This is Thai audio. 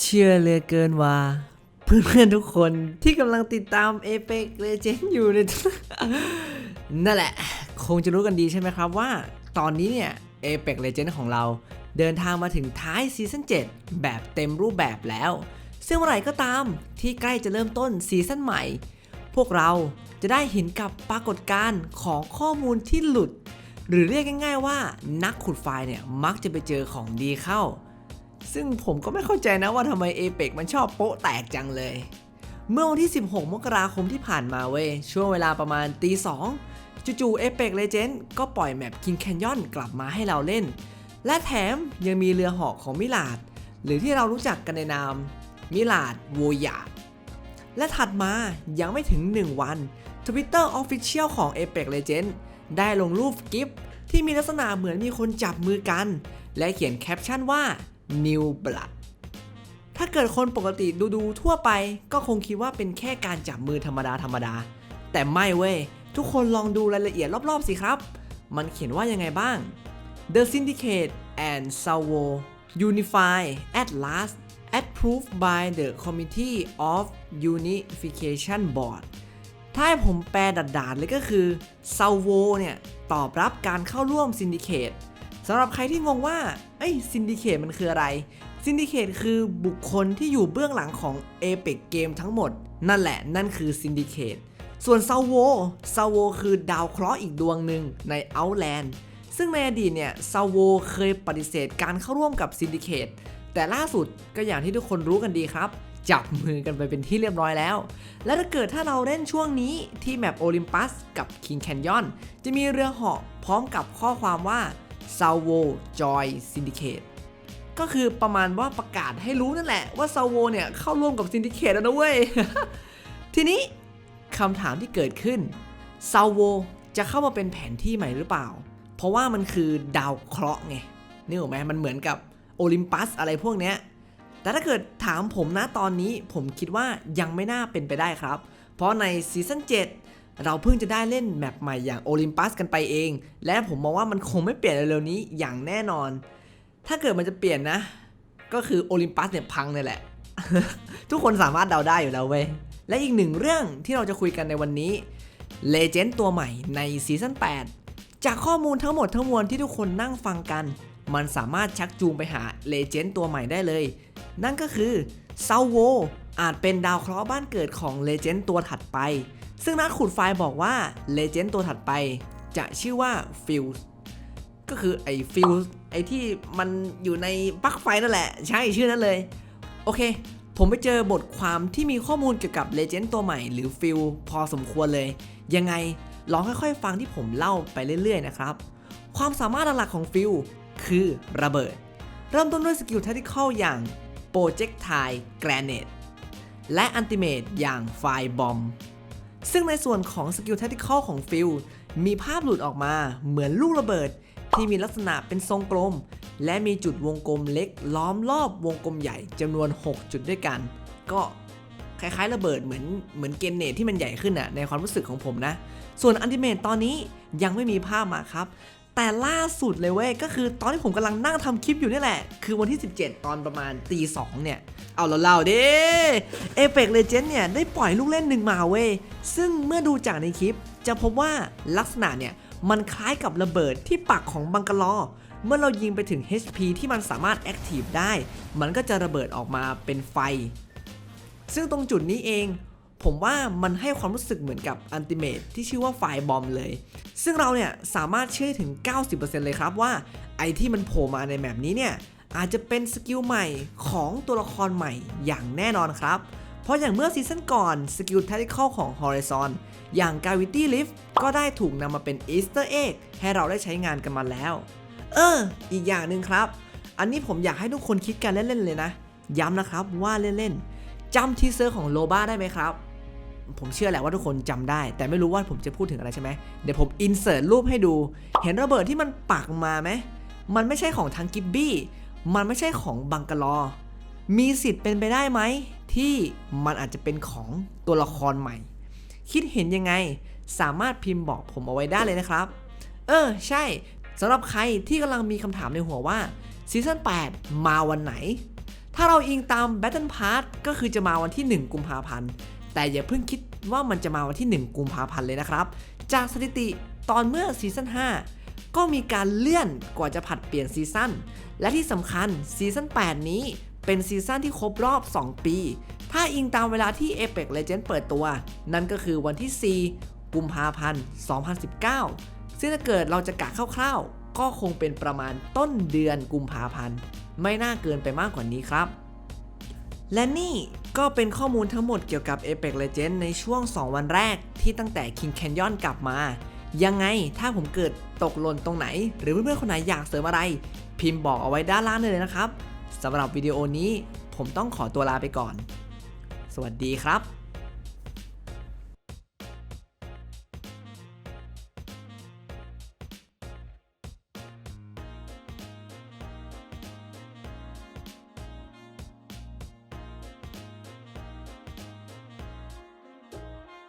เชื่อเหลือเกินว่า เพื่อนๆทุกคนที่กำลังติดตาม Apex Legends อยู่เนี่ยนั่นแหละ คงจะรู้กันดีใช่ไหมครับว่า ตอนนี้เนี่ย Apex Legends ของเรา เดินทางมาถึงท้ายซีซั่น7แบบเต็มรูปแบบแล้ว ซึ่งเมื่อไหร่ก็ตามที่ใกล้จะเริ่มต้นซีซั่นใหม่ พวกเราจะได้เห็นกับปรากฏการณ์ของข้อมูลที่หลุด หรือเรียกง่าย ๆ ว่านักขุดไฟล์เนี่ยมักจะไปเจอของดีเข้า ซึ่งผมก็ไม่เข้าใจนะว่าทำไมเอเปกมันชอบโป๊ะแตกจังเลย เมื่อวันที่ 16 มกราคมที่ผ่านมาเว้ย ช่วงเวลาประมาณตีสองจู่ๆเอเปกเลเจนด์ก็ปล่อยแมปคิงแคนยอนกลับมาให้เราเล่น และแถมยังมีเรือหาะของมิลาด หรือที่เรารู้จักกันในนาม มิลาดโวยาและถัดมายังไม่ถึง 1 วัน Twitter Official ของ Apex Legends ได้ลงรูปกิฟที่มีลักษณะเหมือนมีคนจับมือกัน และเขียนแคปชั่นว่า New Blood ถ้าเกิดคนปกติดูๆทั่วไปก็คงคิดว่าเป็นแค่การจับมือธรรมดาธรรมดา แต่ไม่เว้ย ทุกคนลองดูรายละเอียดรอบๆสิครับ มันเขียนว่ายังไงบ้าง The Syndicate and Salvo Unify at last approved by the Committee of Unification Board ถ้าให้ผมแปลดัดๆเลยก็คือ Salvo เนี่ย ตอบรับการเข้าร่วมซินดิเคต สำหรับใครที่งงว่าเอ้ยซินดิเคตมันคืออะไรซินดิเคตคือบุคคลที่อยู่เบื้องหลังของ Apex Game ทั้งหมด นั่นแหละนั่นคือซินดิเคตส่วน Salvo Salvo คือดาวเคราะห์อีกดวงหนึ่งใน Outland ซึ่งในอดีตเนี่ย Salvo เคยปฏิเสธการเข้าร่วมกับซินดิเคตแต่ล่าสุดก็อย่างที่ทุกคนรู้กันดีครับ จับมือกันไปเป็นที่เรียบร้อยแล้ว และถ้าเกิดถ้าเราเล่นช่วงนี้ที่แมปโอลิมปัสกับ King Canyon จะมีเรือเหาะพร้อมกับข้อความว่า s a v o Joy Syndicate ก็คือประมาณว่าประกาศให้รู้นั่นแหละว่า Salvo เนี่ยเข้าร่วมกับ Syndicate แล้วนะเว้ย ทีนี้คำถามที่เกิดขึ้น Salvo จะเข้ามาเป็นแผนที่ใหม่หรือเปล่า เพราะว่ามันคือดาวเคราะห์ไงนี่ถูกไหมมันเหมือนกับโอลิมปัสอะไรพวกเนี้ย แต่ถ้าเกิดถามผมนะตอนนี้ผมคิดว่ายังไม่น่าเป็นไปได้ครับ เพราะในซีซั่น7 เราเพิ่งจะได้เล่นแมปใหม่อย่างโอลิมปัสกันไปเอง และผมมองว่ามันคงไม่เปลี่ยนเร็วๆนี้อย่างแน่นอน ถ้าเกิดมันจะเปลี่ยนนะ ก็คือโอลิมปัสเนี่ยพังเนี่ยแหละ ทุกคนสามารถเดาได้อยู่แล้วเว้ย และอีกหนึ่งเรื่องที่เราจะคุยกันในวันนี้เลเจนด์ตัวใหม่ในซีซั่น8 จากข้อมูลทั้งหมดทั้งมวลที่ทุกคนนั่งฟังกัน มันสามารถชักจูงไปหาเลเจนด์ตัวใหม่ได้เลย นั่นก็คือซาโว อาจเป็นดาวเคราะห์บ้านเกิดของเลเจนด์ตัวถัดไป ซึ่งนักขุดไฟล์บอกว่าเลเจนด์ตัวถัดไป จะชื่อว่าฟิลก็คือไอ้ฟิลไอ้ที่มันอยู่ในปลั๊กไฟนั่นแหละ ใช่ชื่อนั้นเลย โอเค ผมไปเจอบทความที่มีข้อมูลเกี่ยวกับเลเจนด์ตัวใหม่หรือฟิลพอสมควรเลย ยังไงลองค่อยๆ ฟังที่ผมเล่าไปเรื่อยๆนะครับ ความสามารถหลักของฟิลคือระเบิด เริ่มต้นด้วยสกิลแทคติคอลอย่าง Projectile Granite และ Ultimate อย่าง Fire Bomb ซึ่งในส่วนของสกิลแทคติคอลของฟิลมีภาพหลุดออกมาเหมือนลูกระเบิด ที่มีลักษณะเป็นทรงกลม และมีจุดวงกลมเล็ก ล้อมรอบวงกลมใหญ่จำนวน 6 จุดด้วยกัน ก็คล้ายๆระเบิดเหมือนเหมือนเกนเนตที่มันใหญ่ขึ้นอะในความรู้สึกของผมนะ ส่วนอันติเมตตอนนี้ยังไม่มีภาพมาครับ แต่ล่าสุดเลยเว้ยก็คือตอนที่ผมกำลังนั่งทำคลิปอยู่นี่แหละ คือวันที่ 17 ตอนประมาณตีสองเนี่ย เอาเราเล่าดิเอเ x กเลเจนด์เนี่ยได้ปล่อยลูกเล่นหนึ่งมาเว้ย ซึ่งเมื่อดูจากในคลิป จะพบว่าลักษณะเนี่ย มันคล้ายกับระเบิดที่ปักของบังกะลอ เมื่อเรายิงไปถึง HP ที่มันสามารถแอคทีฟได้ มันก็จะระเบิดออกมาเป็นไฟ ซึ่งตรงจุดนี้เอง ผมว่ามันให้ความรู้สึกเหมือนกับอันติเมตที่ชื่อว่าไฟบอมเลย ซึ่งเราเนี่ยสามารถเชื่อถึง 90%เลยครับว่าไอที่มันโผล่มาในแมปนี้เนี่ยอาจจะเป็นสกิลใหม่ของตัวละครใหม่อย่างแน่นอนครับ เพราะอย่างเมื่อซีซั่นก่อนสกิล Tactical ของ Horizon อย่าง Gravity Lift ก็ได้ถูกนำมาเป็น Easter Egg ให้เราได้ใช้งานกันมาแล้ว เออ อีกอย่างหนึ่งครับ อันนี้ผมอยากให้ทุกคนคิดกันเล่นๆเลยนะ ย้ำนะครับว่าเล่นๆ จำทีเซอร์ของโลบ้าได้ไหมครับ ผมเชื่อแหละว่าทุกคนจำได้ แต่ไม่รู้ว่าผมจะพูดถึงอะไรใช่ไหมเดี๋ยวผมอินเสิร์ตรูปให้ดู เห็นระเบิดที่มันปักมาไหมมันไม่ใช่ของทางกิบบี้มันไม่ใช่ของบังกะลอ มีสิทธิ์เป็นไปได้ไหม ที่มันอาจจะเป็นของตัวละครใหม่ คิดเห็นยังไง สามารถพิมพ์บอกผมเอาไว้ได้เลยนะครับ เออ ใช่สำหรับใครที่กำลังมีคำถามในหัวว่าซีซั่น8มาวันไหน ถ้าเราอิงตาม Battle Pass ก็คือจะมาวันที่ 1 กุมภาพันธ์ แต่อย่าเพิ่งคิดว่ามันจะมาวันที่ 1 กุมภาพันธ์เลยนะครับ จากสถิติตอนเมื่อซีซั่น5 ก็มีการเลื่อนกว่าจะผัดเปลี่ยนซีซั่น และที่สำคัญซีซั่น8 นี้เป็นซีซั่นที่ครบรอบ 2 ปี ถ้าอิงตามเวลาที่ Apex Legends เปิดตัว นั่นก็คือวันที่ 4 กุมภาพันธ์ 2019 ซึ่งถ้าเกิดเราจะกะคร่าวๆ ก็คงเป็นประมาณต้นเดือนกุมภาพันธ์ ไม่น่าเกินไปมากกว่านี้ครับ และนี่ก็เป็นข้อมูลทั้งหมดเกี่ยวกับ Apex Legends ในช่วง 2 วันแรกที่ตั้งแต่ King Canyon กลับมา ยังไงถ้าผมเกิดตกหล่นตรงไหน หรือเพื่อนๆคนไหนอยากเสริมอะไร พิมพ์บอกเอาไว้ด้านล่างได้เลยนะครับสำหรับวิดีโอนี้ผมต้องขอตัวลาไปก่อน สวัสดีครับ